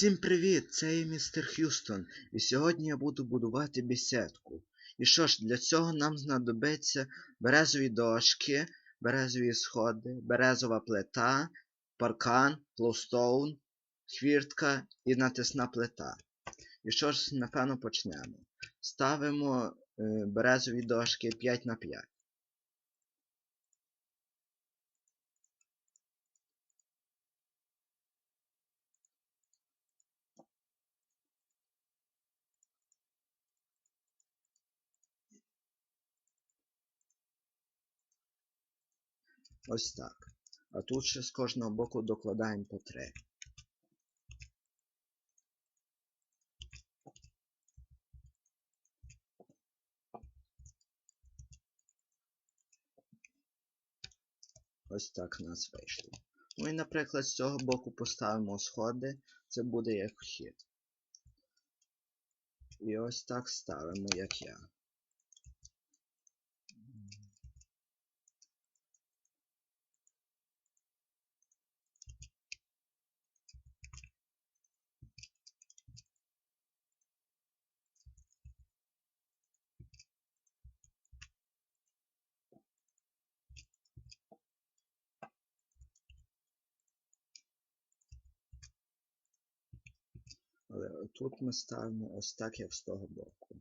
Всім привіт! Це я містер Х'юстон, і сьогодні я буду будувати бесідку. І що ж, для цього нам знадобиться березові дошки, березові сходи, березова плита, паркан, плостоун, хвіртка і натисна плита. І що ж, напевно, почнемо. Ставимо е, березові дошки 5 на 5. Ось так. А тут ще з кожного боку докладаємо по 3. Ось так нас вийшло. Ну і, наприклад, з цього боку поставимо сходи, це буде як вхід. І ось так ставимо, як я. Але тут ми ставимо ось так, як з того боку.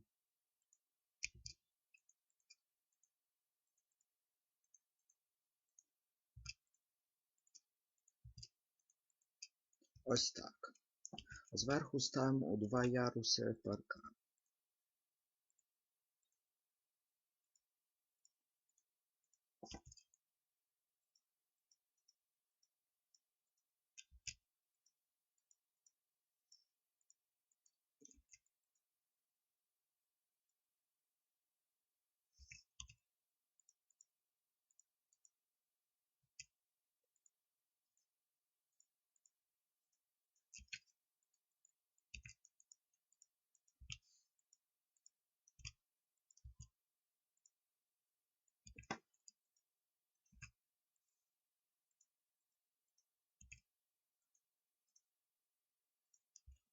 Ось так. Зверху ставимо у два яруси паркан.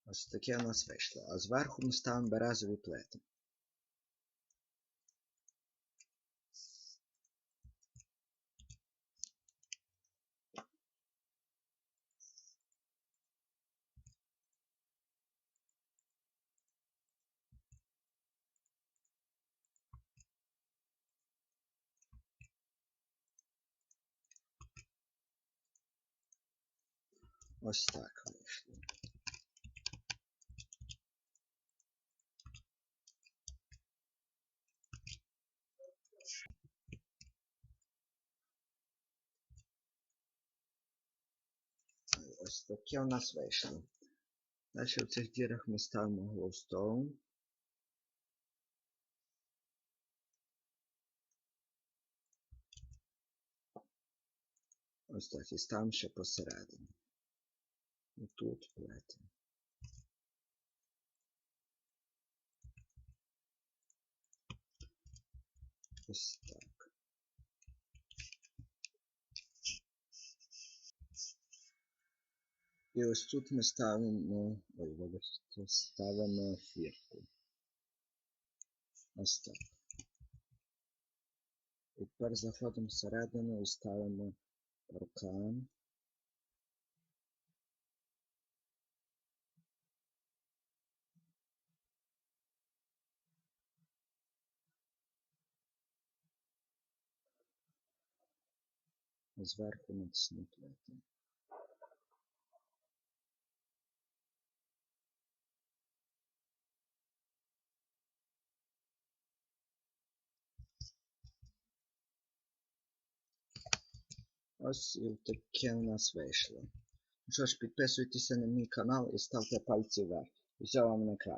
Ось таке у нас вийшло. А зверху ми ставимо березові плити. Ось так вийшло. Ось таке у нас вийшло. Далі в цих дірах ми ставимо глоустоун. Ось так, і ставимо ще посередині. І тут плети. Ось так. І ось тут ми ставимо, ой, вибачте, ставимо фірку. Ось так. І тепер заходимо всередину і ставимо паркан. Зверху натисну плити. Ось і таке у нас вийшло. Ну що ж, підписуйтеся на мій канал і ставте пальці вверх. Всього вам найкраще.